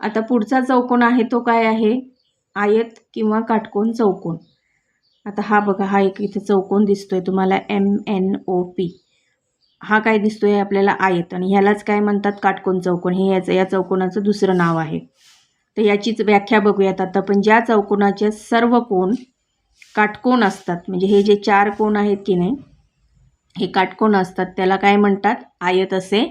आता पुढचा चौकोन आहे तो काय आहे? आयत किंवा काटकोन चौकोन. आता हा बघा हा एक इथे चौकोन दिसतोय तुम्हाला एम एन ओ पी हा काय दिसतोय? आपल्याला आयत. आणि ह्यालाच काय म्हणतात? काटकोन चौकोन. हे याचं या चौकोनाचं दुसरं नाव आहे. तर याचीच व्याख्या बघूयात आता. पण ज्या चौकोनाचे सर्व कोण काटकोन असतात म्हणजे हे जे चार कोण आहेत की नाही हे काटकोन असतात त्याला काय म्हणतात? आयत असे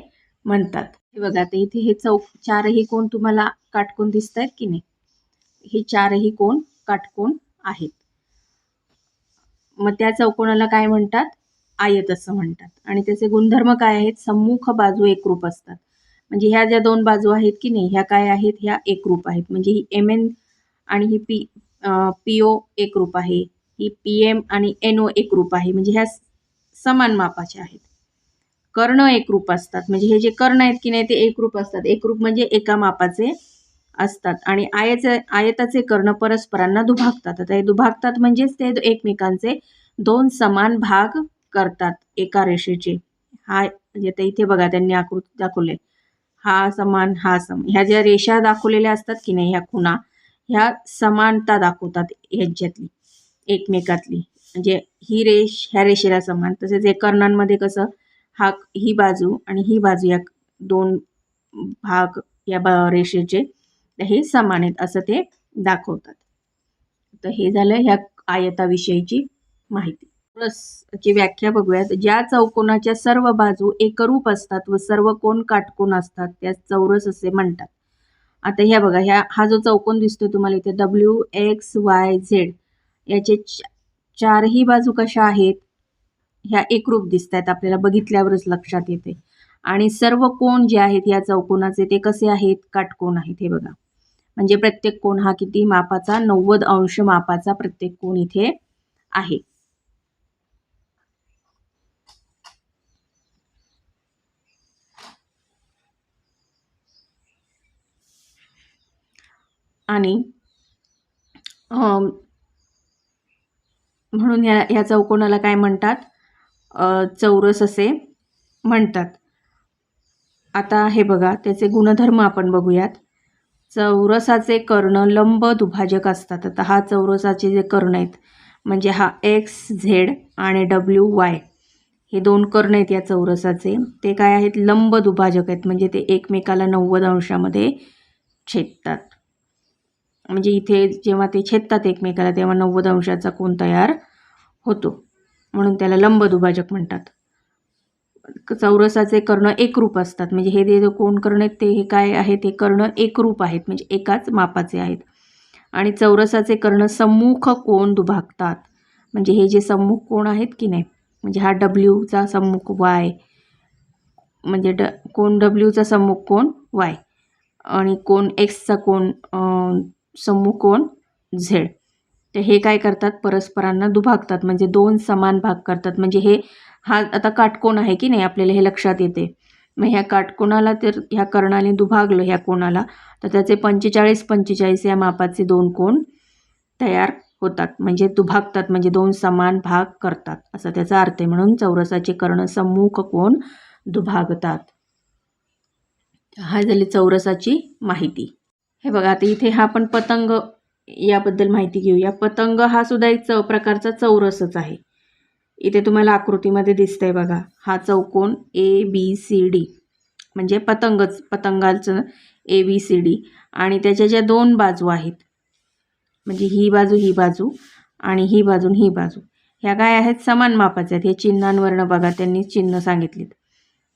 म्हणतात. हे बघा आता इथे हे चौक चारही कोण तुम्हाला काटकोन दिसत आहेत की नाही? हे चारही कोण काटकोन आहेत. मग त्या चौकोनाला काय म्हणतात? आयत असं म्हणतात. आणि त्याचे गुणधर्म काय आहेत? सम्मुख बाजू एकरूप असतात. म्हणजे ह्या ज्या दोन बाजू आहेत की नाही ह्या काय आहेत? ह्या एकरूप आहेत. म्हणजे ही एम एन आणि ही पी पी ओ एकरूप आहे. ही पी एम आणि एन ओ एकरूप आहे. म्हणजे ह्या समान मापाच्या आहेत. कर्ण एकरूप असतात. म्हणजे हे जे कर्ण आहेत की नाही ते एकरूप असतात. एकरूप म्हणजे एका मापाचे असतात. आणि आयचे आयताचे कर्ण परस्परांना दुभागतात. आता हे दुभागतात म्हणजेच ते एकमेकांचे दोन समान भाग करतात एका रेषेचे. हा म्हणजे आता इथे बघा त्यांनी आकृती दाखवले. हा समान हा सम ह्या ज्या रेषा दाखवलेल्या असतात की नाही ह्या खुणा ह्या समानता दाखवतात ह्यांच्यातली एकमेकातली. म्हणजे ही रेष ह्या रेषेला समान. तसेच हे कर्णांमध्ये कसं हा ही बाजू आणि ही बाजू या दोन भाग या बा रेषेचे हे समान आहेत असं ते दाखवतात. तर हे झालं ह्या आयताविषयीची माहिती. ची व्याख्या बघूयात. ज्या चौकोनाच्या सर्व बाजू एकरूप असतात व सर्व कोण काटकोन असतात त्या चौरस असे म्हणतात. आता ह्या बघा ह्या हा जो चौकोन दिसतोय तुम्हाला इथे डब्ल्यू एक्स वाय झेड याचे चारही बाजू कशा आहेत? ह्या एकरूप दिसत आहेत आपल्याला बघितल्यावरच लक्षात येते. आणि सर्व कोण जे आहेत या चौकोनाचे ते कसे आहेत? काटकोन आहेत हे बघा. म्हणजे प्रत्येक कोण हा किती मापाचा? नव्वद अंश मापाचा प्रत्येक कोण इथे आहे. आणि म्हणून या या चौकोनाला काय म्हणतात? चौरस असे म्हणतात. आता हे बघा त्याचे गुणधर्म आपण बघूयात. चौरसाचे कर्ण लंब दुभाजक असतात. आता हा चौरसाचे जे कर्ण आहेत म्हणजे हा एक्स झेड आणि डब्ल्यू वाय हे दोन कर्ण आहेत या चौरसाचे. ते काय आहेत? लंब दुभाजक आहेत म्हणजे ते एकमेकाला नव्वद अंशामध्ये छेदतात. म्हणजे इथे जेव्हा ते छेदतात एकमेकाला तेव्हा नव्वद अंशाचा कोण तयार होतो? म्हणून त्याला लंब दुभाजक म्हणतात. चौरसाचे कर्ण एकरूप असतात. म्हणजे हे जे कोण कर्ण आहेत ते हे काय आहेत? हे कर्ण एकरूप आहेत. म्हणजे एकाच मापाचे आहेत. आणि चौरसाचे कर्ण सम्मुख कोण दुभागतात? म्हणजे हे जे सम्मुख कोण आहेत की नाही? म्हणजे हा डब्ल्यूचा सम्मुख वाय म्हणजे ड कोण डब्ल्यूचा सम्मुख कोण? वाय आणि कोण एक्सचा कोण सम्मुख कोण? झेड तर हे काय करतात? परस्परांना दुभागतात. म्हणजे दोन समान भाग करतात. म्हणजे हे हा आता काटकोण आहे की नाही आपल्याला हे लक्षात येते. मग ह्या काटकोणाला तर ह्या कर्णाने दुभागलं ह्या कोणाला. तर त्याचे पंचेचाळीस पंचेचाळीस या मापाचे दोन कोण तयार होतात. म्हणजे दुभागतात. म्हणजे दोन समान भाग करतात. असा त्याचा अर्थ आहे. म्हणून चौरसाचे कर्ण सम्मुख कोण दुभागतात. हा झाली चौरसाची माहिती. हे बघा आता इथे हा आपण पतंग याबद्दल माहिती घेऊया. पतंग हा सुद्धा एक चौ प्रकारचा चौरसच आहे. इथे तुम्हाला आकृतीमध्ये दिसतंय बघा. हा चौकोन ए बी सी डी म्हणजे पतंगच पतंगाचं ए बी सी डी आणि त्याच्या ज्या दोन बाजू आहेत म्हणजे ही बाजू ही बाजू आणि ही बाजू ही बाजू ह्या काय आहेत? समान मापाच्या आहेत. हे चिन्हांवरनं बघा त्यांनी चिन्ह सांगितलीत.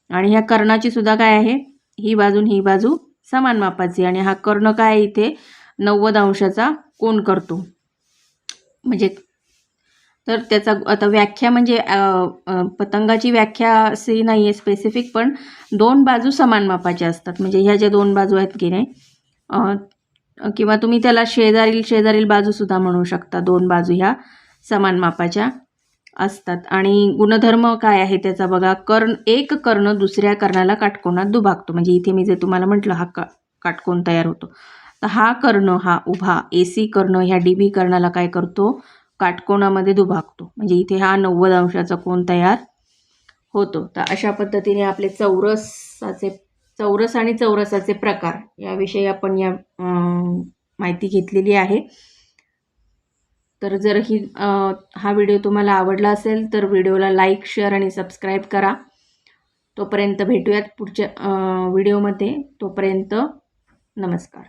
आणि ह्या कर्णाची सुद्धा काय आहे? ही बाजून ही बाजू समान मापाची. आणि हा कर्ण काय इथे? नव्वद अंशाचा कोण करतो? म्हणजे तर त्याचा आता व्याख्या म्हणजे पतंगाची व्याख्या अशी नाही आहे स्पेसिफिक पण दोन बाजू समान मापाच्या असतात. म्हणजे ह्या ज्या दोन बाजू आहेत की नाही किंवा तुम्ही त्याला शेजारील शेजारील बाजूसुद्धा म्हणू शकता. दोन बाजू ह्या समान मापाच्या असतात. आणि गुणधर्म काय आहे त्याचा बघा. कर्ण एक कर्ण दुसऱ्या कर्णाला काटकोणात दुभागतो. म्हणजे इथे मी जे तुम्हाला म्हटलं हा का काटकोन तयार होतो. तर हा कर्ण हा उभा ए सी कर्ण ह्या डी बी कर्णाला काय करतो? काटकोणामध्ये दुभागतो. म्हणजे इथे हा नव्वद अंशाचा कोण तयार होतो. तर अशा पद्धतीने आपले चौरसाचे चौरस आणि चौरसाचे प्रकार याविषयी आपण या माहिती घेतलेली आहे. तर जर ही हा व्हिडिओ तुम्हाला आवडला असेल तर व्हिडिओला लाईक शेअर आणि सबस्क्राईब करा. तोपर्यंत भेटूयात पुढच्या व्हिडिओमध्ये. तोपर्यंत नमस्कार.